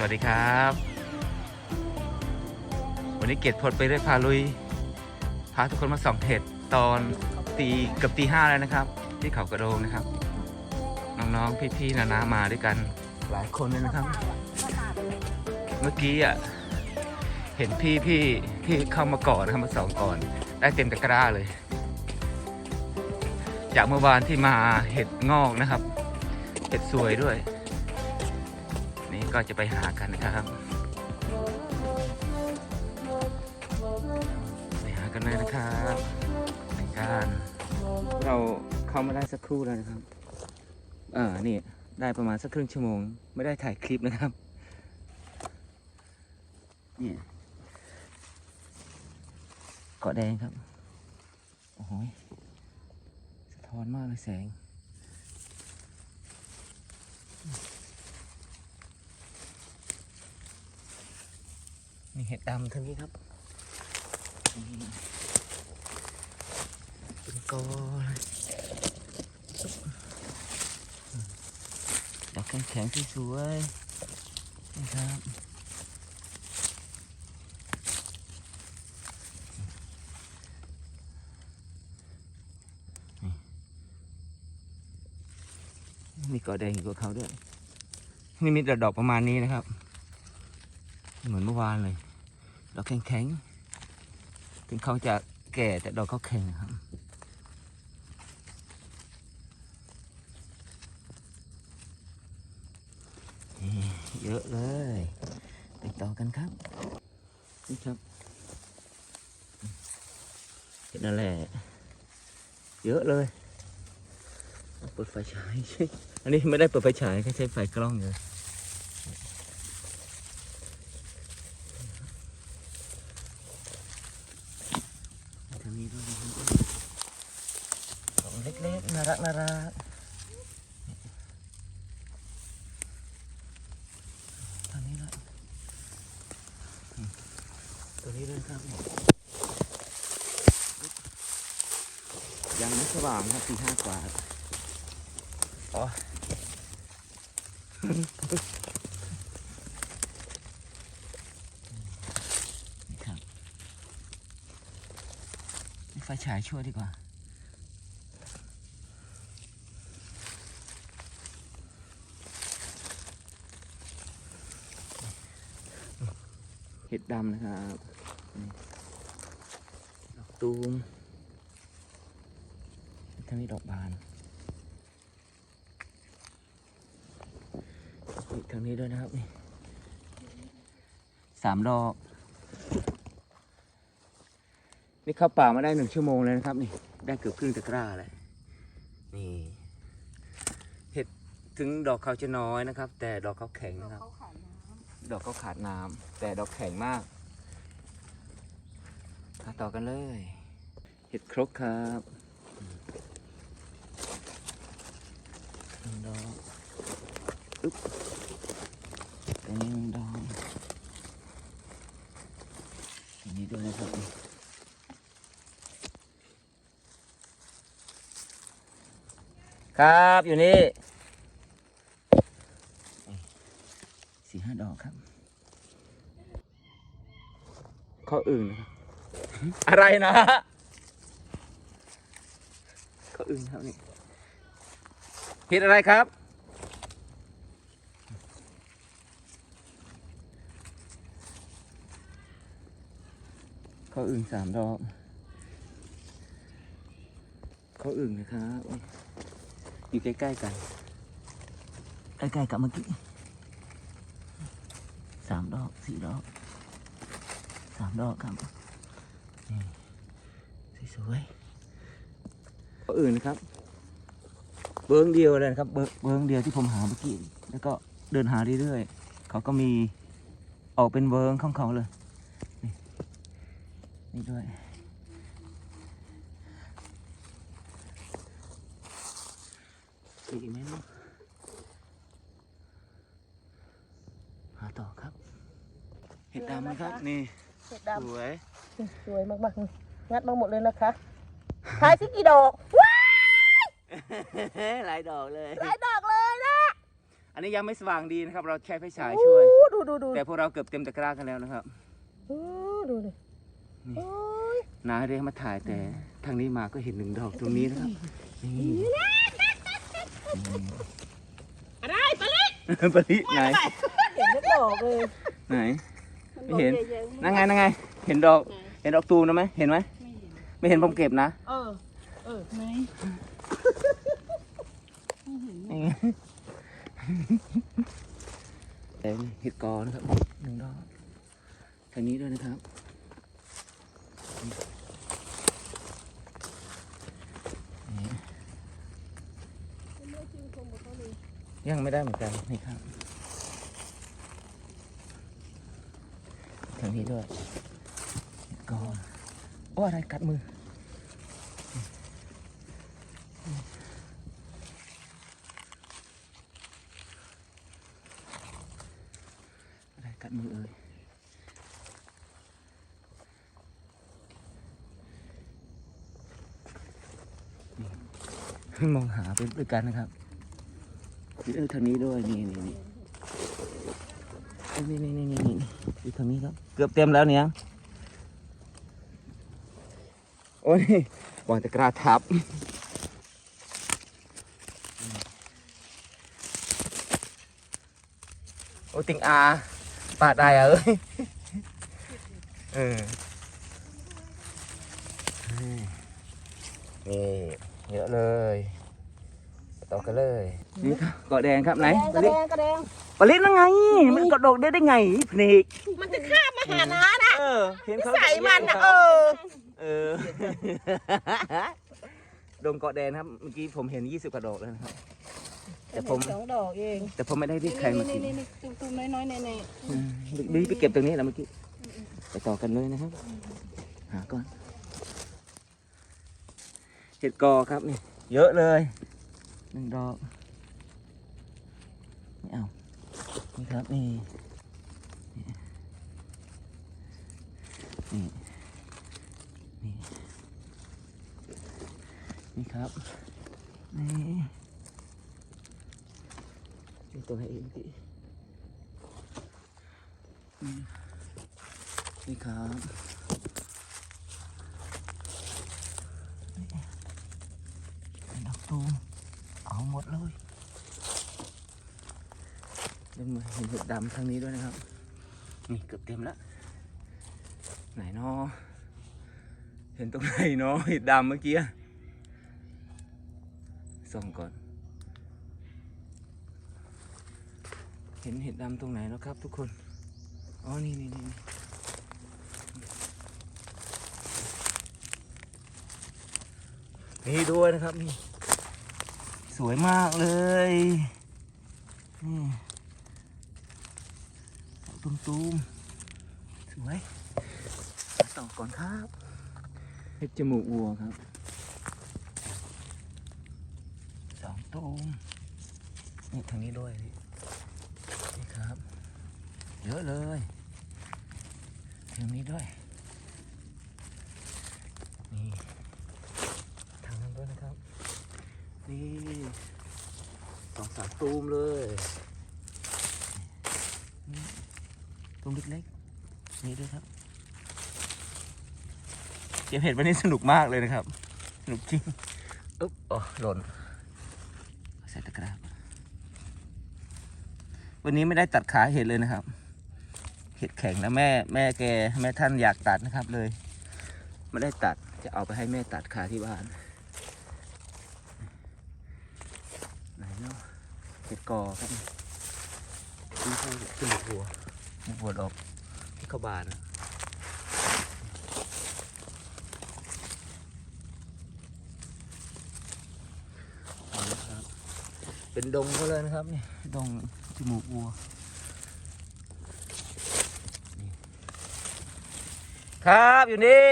สวัสดีครับ วันนี้เกตพลไปเรื่อยพาลุย พาทุกคนมาส่องเห็ดตอนตีเกือบตีห้าแล้วนะครับ ที่เขากระโดงนะครับ น้องๆพี่ๆนานามาด้วยกันหลายคนเลยนะครับ เมื่อกี้อะเห็นพี่พี่ที่เข้ามาก่อนนะครับมาสองก่อน ได้เต็มตะกร้าเลย จากเมื่อวานที่มาเห็ดงอกนะครับ เห็ดสวยด้วย ก็จะไปหากันนะครับ ไปหากันเลยนะครับในการเราเข้ามาได้สักครู่แล้วนะครับ เอ่านี่ได้ประมาณสักครึ่งชั่วโมง ไม่ได้ถ่ายคลิปนะครับนี่เกาะแดงครับ โอ้โหสะท้อนมากเลยแสง มีเห็ดดำท่านี้ครับเป็นกอดอกแข็งๆที่สวยนี่ครับนี่มีกอแดงอยู่กับเขาด้วย นี่มีแต่ดอกประมาณนี้นะครับ เหมือนเมื่อวานเลย ดอกแข็งๆ ถึงเขาจะแก่แต่ดอกเขาแข็งครับเยอะเลยไปต่อกันครับนี่ครับเห็นนั่นแหละเยอะเลยเปิดไฟฉายอันนี้ไม่ได้เปิดไฟฉายแค่ใช้ไฟกล้องเลย ทางนี้ด้วยนะครับของเล็กๆน่ารักน่ารักทางนี้ด้วยอืมตัวนี้ด้ว ยครับยังไม่สว่างครับตีห้ากว่าอ๋อนี่ครับไฟฉายช่วยดีกว่าเห็ดดำนะครับนี่ดอก ตูมทางนี้ดอกบานนี่ทางนี้ด้วยนะครับนี่สามดอก นี่เข้าป่ามาได้หนึ่งชั่วโมงเลยนะครับนี่ ได้เกือบครึ่งตะกร้าเลยนี่เห็ดถึงดอกเขาจะน้อยนะครับ แต่ดอกเขาแข็งนะครับ ดอกเขาขาดน้ำแต่ดอกแข็งมาก มาต่อกันเลย เห็ดครกครับหนึ่งดอกอึ๊บตัวนี้หนึ่งดอกอันนี้ด้วยนะครับครับอยู่นี่สี่ห้าดอกครับข้ออื่นนะครับ อะไรนะข้ออื่นครับนี่เห็ดอะไรครับข้ออื่นสามดอกข้ออื่นนะครับอยู่ใกล้ๆกัน ใกล้ๆกับเมื่อกี้สามดอกสี่ดอกสามดอกครับนี่ สวยๆตัวอื่นนะครับ เบิ้งเดียวเลยนะครับ เบิ้งเบิ้งเดียวที่ผมหาเมื่อกี้ แล้วก็เดินหาเรื่อยๆ เขาก็มีออกเป็นเบิ้งของเขาเลย นี่นี่ด้วยมีอีกไหมเนาะหาต่อครับ เห็ดดำนะครับ นี่เห็ดสดำวย สวยมากๆ งัดมาหมดเลยนะคะขายสิกี่ดอกว้าหลายดอกเลย หลายดอกเลยนะ อันนี้ยังไม่สว่างดีนะครับ เราใช้ไฟฉายช่วยโอ้ดูดูดูแต่พวกเราเกือบเต็มตะกร้ากันแล้วนะครับโอ้ดูดินี่โอ้ยนาเรียกมาถ่ายแต่ทางนี้มาก็เห็นหนึ่งดอกตรงนี้นะครับนี่อะไรปะลิปริไหนเห็นไม่ดอกเลยไหนไม่เห็นนั่งไงนั่งไง เห็นดอก เห็นดอกตูมนะไหมเห็นไหมไม่เห็นผมเก็บนะ เออ เออไหนแต่นี่เห็ดกอนะครับหนึ่งดอกทางนี้ด้วยนะครับยังไม่ได้เหมือนกันนี่ครับทางนี้ด้วยกอนโอ้อะไรกัดมือ อะไรกัดมือเอ่ยมองหาไปด้วยกันนะครับนี่เออทางนี้ด้วยนี่นี่นี่นี่นี่นี่นี่นี่ดูทางนี้ครับ เกือบเต็มแล้วเนี่ย โอ้ยวางตะกร้าทับโอ้ติงอาปาดได้อะเอ้ยเออนี่เยอะเลยต่อกันเลยนี่ครับเกาะแดงครับไหนกระแดงกระแดงปลิตนั่งไง มันเกาะดอกได้ได้ไงพนิกมันจะข้ามมาหาน้าน่ะเออเห็นเขาใส่มันอะเออ เออ ดงเกาะแดงครับ เมื่อกี้ผมเห็น20กว่าดอกแล้วนะครับ แต่ผม สองดอกเองแต่ผมไม่ได้รีบแทงนี่มากินี่นนี่ตุ้มตุ้มน้อยน้อยๆในในอืมบีไปเก็บตรงนี้แล้วเมื่อกี้ ไปต่อกันเลยนะครับ หาก่อนเห็ดกอครับนี่ เยอะเลยหนึ่งดอกไม่เอานี่ครับนี่นี่นี่ นี่ครับนี่นี่ตัวไหนเองพี่นี่ครับเป็นดอกตูมเอาหมดเลยเดี๋ยวมาเห็นเห็ดดำทางนี้ด้วยนะครับ นี่เกือบเต็มแล้ว ไหนเนาะเห็นตรงไหนเนาะเห็ดดำเมื่อกี้อะ ส่องก่อน เห็นเห็ดดำตรงไหนแล้วครับทุกคน อ๋อ นี่นี่นี่นี่ด้วยนะครับนี่ สวยมากเลยนี่ตุ้มตูมๆสวย ต่อก่อนครับเห็ดจมูกวัวครับ สองตูมนี่ทางนี้ด้วยนี่นี่ครับ เยอะเลยทางนี้ด้วย นี่ทางนั้นด้วยนะครับ นี่สองสามตูมเลยตูมเล็กๆนี่ด้วยครับเก็บเห็ดวันนี้สนุกมากเลยนะครับ สนุกจริง อึ๊บอ๋อหล่น ส่ตะกร้าวันนี้ไม่ได้ตัดขาเห็ดเลยนะครับ เห็ดแข็งนะแม่แม่แกแม่ท่านอยากตัดนะครับเลยไม่ได้ตัดจะเอาไปให้แม่ตัดขาที่บ้านไหนเนาะเห็ดกอครับนี่เขาขึ้นหัวหัวดอกที่เขาบานอะเอาละครับ เป็นดงเขาเลยนะครับนี่ดงจมูกวัวครับอยู่นี่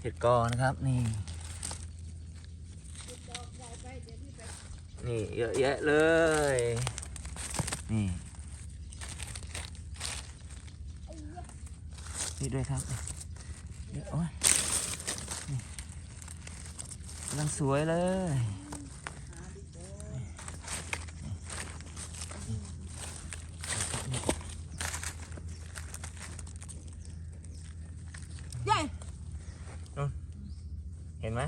เห็ดกอนะครับนี่นี่เยอะแยะเลย นี่นี่ด้วยครับ นี่โอ้ยกำลังสวยเลยใหญ่เห็นไหม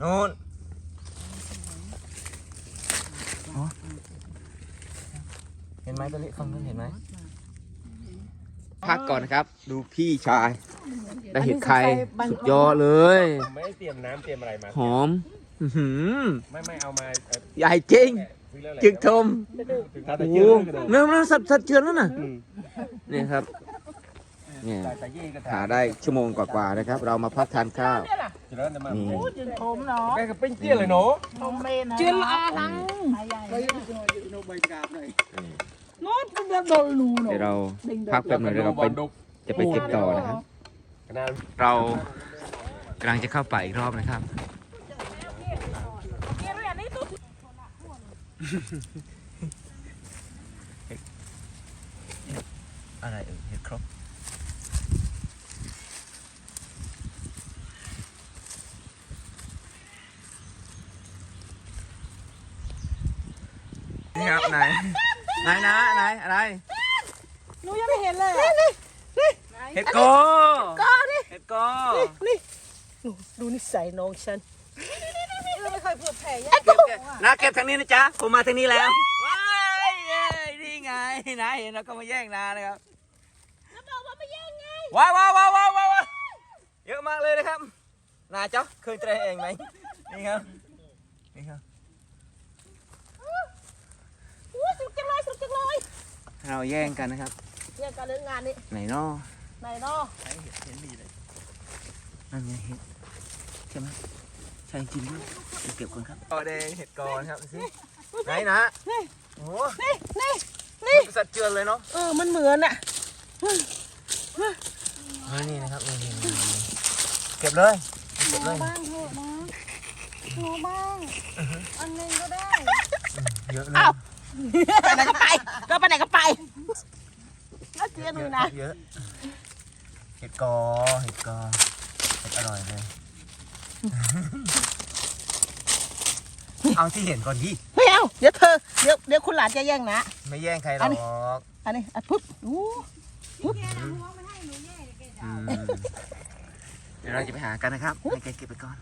นู่นอ๋อเห็นไหมตะลิฟังนู้นเห็นไหมพักก่อนนะครับ ดูพี่ชาย ได้เห็ดไข่สุดยอดเลย ผมไม่ได้เตรียมน้ำเตรียมอะไรมา หอม อื้อหือไม่ไม่เอามาเอ่อใหญ่จริง ซื้อแล้วแหละจึกทมถึงถ้าแต่โอ้เชื่โหอก็ดูเนื้อมันสัตว์สัตว์เชือนนั่นน่ะอืมนี่ครับ เนี่ย แต่แต่ยี่ก็หาได้ชั่วโมงกว่าๆนะครับ เรามาพักทานข้าวจะแล้วจะมานี่ยืนโถมเนาะแม่ก็เป็นเตี้ยเลยเนาะโถมเมนจืนละลังโน้ตเป็นแบบโดนลูเนาะเดี๋ยวเราพักแป๊บหนึงเดี๋ยวเราไปจะไปเก็บต่อนะครับขนาด เรากำลังจะเข้าป่าอีกรอบนะครับ อะไรเอ่ยเห็ดครบนี่ครับไหนไหนนะไหนอะไร หนูยังไม่เห็นเลย เห็ดโก ก็นี่เห็ดโกนี่หนูดูนิสัยน้องฉันไม่เคยเผื่อแผ่ยเก็บเก็บนะเก็บทางนี้นะจ๊ะ ผมมาทางนี้แล้วว้ายเย้นี่ไงนะเห็นแล้วก็มาแย่งนานะครับแล้วบอกว่าไม่แย่งไงว้าวว้าวว้าวว้าวว้าวว้าวเยอะมากเลยนะครับ นาเจ้าเคยเตะเองไหมนี่ครับ นี่ครับอู้สุดจังเลยสุดจังเลยเราแย่งกันนะครับแย่งกันเรื่องงานนี้ไหนนอไหนเนาะ นั่นไงเห็ดใช่ไหมใช่จริงด้วยไปเก็บก่อนครับกอแดงเห็ดกอนครับดูสิไหนนะโอ้โหนี่นี่นี่สัตว์เจือนเลยเนาะเออมันเหมือนอะเฮ้ยนี่นะครับนี่นี่นี่นี่เก็บเลยเก็บเลยบ้างเถอะนะหนูบ้างอันหนึงก็ได้เยอะเลยไปไหนก็ไปก็ไปไหนก็ไปน่าเจียหนูนะ เยอะเห็ดกอเห็ดกอเห็ด อร่อยเลย เอาที่เห็นก่อนดิไม่เอา เดี๋ยวเธอ เดี๋ยวเดี๋ยวคุณหลานจะแย่งนะ ไม่แย่งใครหรอัอนนี้กอันนี้อะปุ๊บอู้อืมเดี๋ยวเราจะไปหากันนะครับให้แกเก็บไปก่อน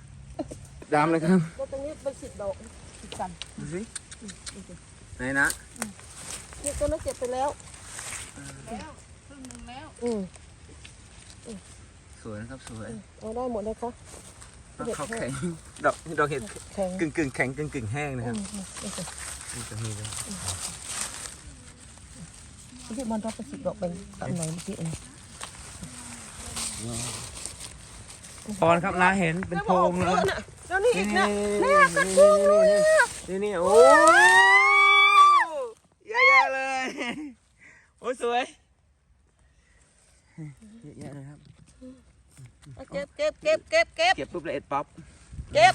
ดำเลยครับก็ตรงนี้เป็นสิบดอกสิบกันดูสิไหนนะ นี่ตัวนั้นเก็บไปแล้วครึ่งหนึงแล้วอืม สวยนะครับสวยเอาได้หมดเลยคะเขาแข็งดอกดอกเห็ดแข็งกึ่งกึ่งๆแข็งกึ่งกึ่งๆแห้งนะคอืรับมนี่สินี่จะมีเลยที่มันรับเป็นสิบดอกเป็นตำไหนเมื่อกี้เองตอนครับน้าเห็นเป็นโพรงเลยแล้วนี่นี่อีกนี่นะนี่นี่นี่โอ้เยอะแยะเลย โอ้สวย เยอะแยะเลยครับเก็บเก็บเก็บเก็บเก็บเก็บปุ๊บเลยเอ็ดป๊อปเก็บ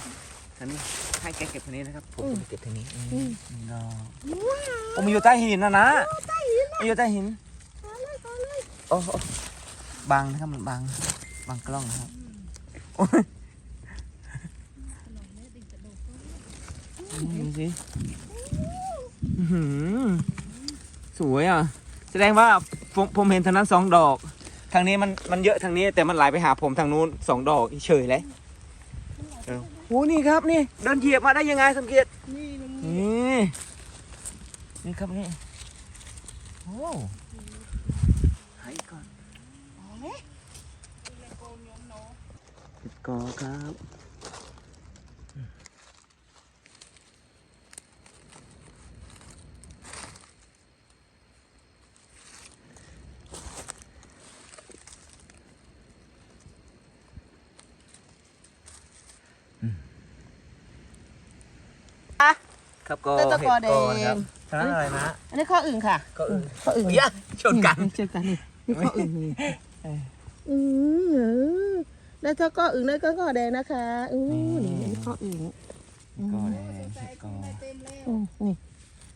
อันนี้ให้แกเก็บทางนี้นะครับผมอืมจะเก็บทางนี้นี่นี่เนาะผมมันอยู่ใต้หินนะนะมันอยู่ใต้หินโอ้โอ้บังนะครับมันบังบังกล้องนะครับโอ้ยนี่ดูสิอื้อหือสวยอะ แสดงว่าผมผมเห็นทางนั้นสองดอกทางนี้มันมันเยอะทางนี้ แต่มันไหลไปหาผมทางนู้นสองดอกเฉยเลยเออโอ้นี่ครับนี่เดินเหยียบมาได้ยังไงสมเกียรตินี่นี่ครับนี่โอ้ให้ก่อนติดกอครับ ครับกอเต้นตะกอเห็ดกอแดงนะครับทางนั้นอะไรนะอันนี้ข้ออื่นค่ะ ก็อื่นข้ออื่นอย่าชนกันเจอกันนี่นี่ข้ออื่นนี่อือได้เท่าข้ออื่นได้ก็ข้อแดงนะคะอือนี่นี่ข้ออื่นกอแดงเห็ดกออืมนี่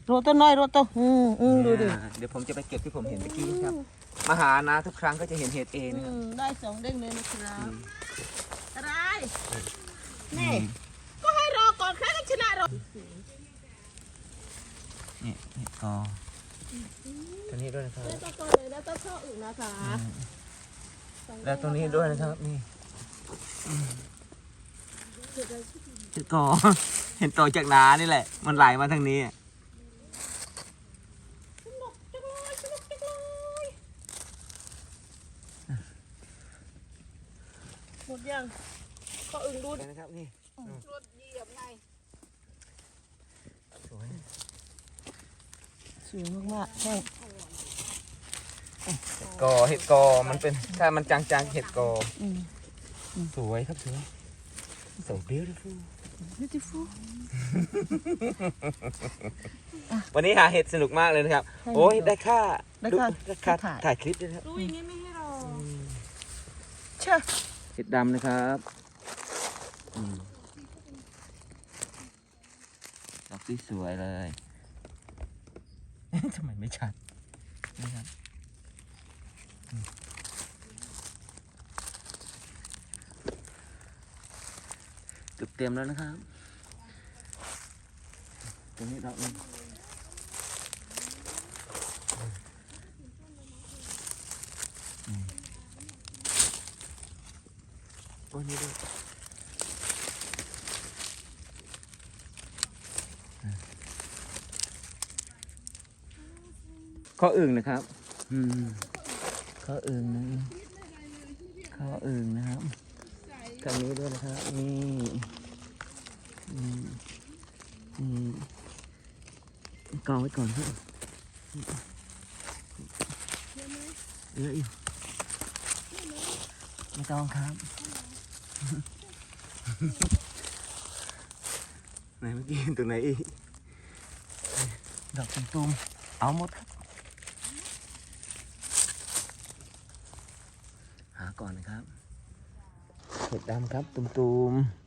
โรตัวน้อยโรตัวอืมอืมดูดิอ่าเดี๋ยวผมจะไปเก็บที่ผมเห็นเมื่อกี้ครับ มาหานะทุกครั้งก็จะเห็นเห็ดเองนะครับอืมได้สองเด้งเลยนะครับอะไรนี่ชนะเรา นี่นี่กอตัวนี้ด้วยนะครับแล้วก็ก่อนเลยแล้วก็ข้ออื่นนะคะแล้วตรงนี้ด้วยนะครับนี่เห็ดกอ เห็นต่อจากนานี่แหละ มันไหลมาทางนี้สนุกจังเลยสนุกจังเลยหมดยังข้ออื่นดูนะครับนี่รถเหยียบไง สวย สวยมากๆใช่กอเห็ดกอมันเป็นถ้ามันจางๆเห็ดกออืม สวยครับสวย so beautiful beautiful วันนี้หาเห็ดสนุกมากเลยนะครับ ใช่โอ้ยได้ค่าได้ค่าได้ค่าถ่าย ถ่ายคลิปด้วยนะครับรู้อย่างนี้ไม่ให้รอเช่ะเห็ดดำนะครับอืมดอกที่สวยเลย ทำไมไม่ชัดนะครับเกือบเต็มแล้วนะครับ ตรงนี้ดอกหนึงอืมโอ้ยนี่ด้วย ข้ออึ่งนะครับ อืมข้ออึ่งนะข้ออึ่งนะครับทางนี้ด้วยนะครับนี่อืมอืมกองไว้ก่อนครับเยอะอยู่ไม่ต้องครับไหนเมื่อกี้เห็นตรงไหนอีกดอกตุ่มๆเอาหมดครับ หาก่อนนะครับ เห็ดดำครับ ตุ่มๆ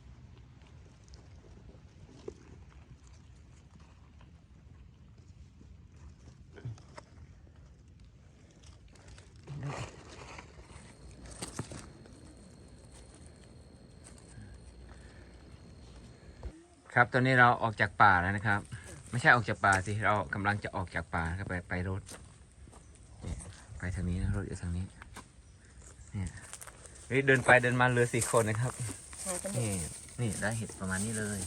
ครับ ตอนนี้เราออกจากป่าแล้วนะครับ ไม่ใช่ออกจากป่าสิ เรากำลังจะออกจากป่าครับไปไปรถ ไปทางนี้นะรถอยู่ทางนี้ เนี่ย เฮ้ยเดินไปเดินมาเหลือสี่คนนะครับนี่นี่ได้เห็ดประมาณนี้เลย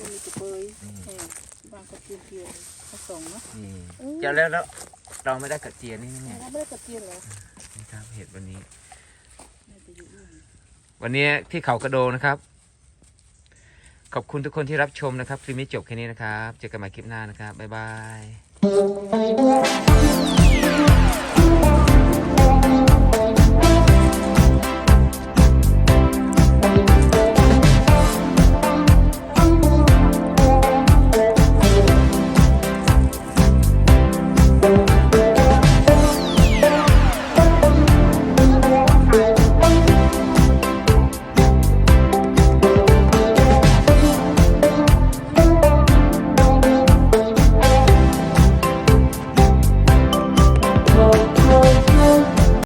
มีกระเบยนี่แห้งบางกระเทียมเทียมผสมเนาะ นี่อืม จะแล้วแล้วเราไม่ได้กระเจียนนี่นะเนี่ยเราไม่ได้กระเทียมเหรอนี่ครับเห็ดวันนี้ไม่ไปอยู่อื่นวันนี้ที่เขากระโดงนะครับ ขอบคุณทุกคนที่รับชมนะครับคลิปนี้จบแค่นี้นะครับ เจอกันใหม่คลิปหน้านะครับ บ๊ายบาย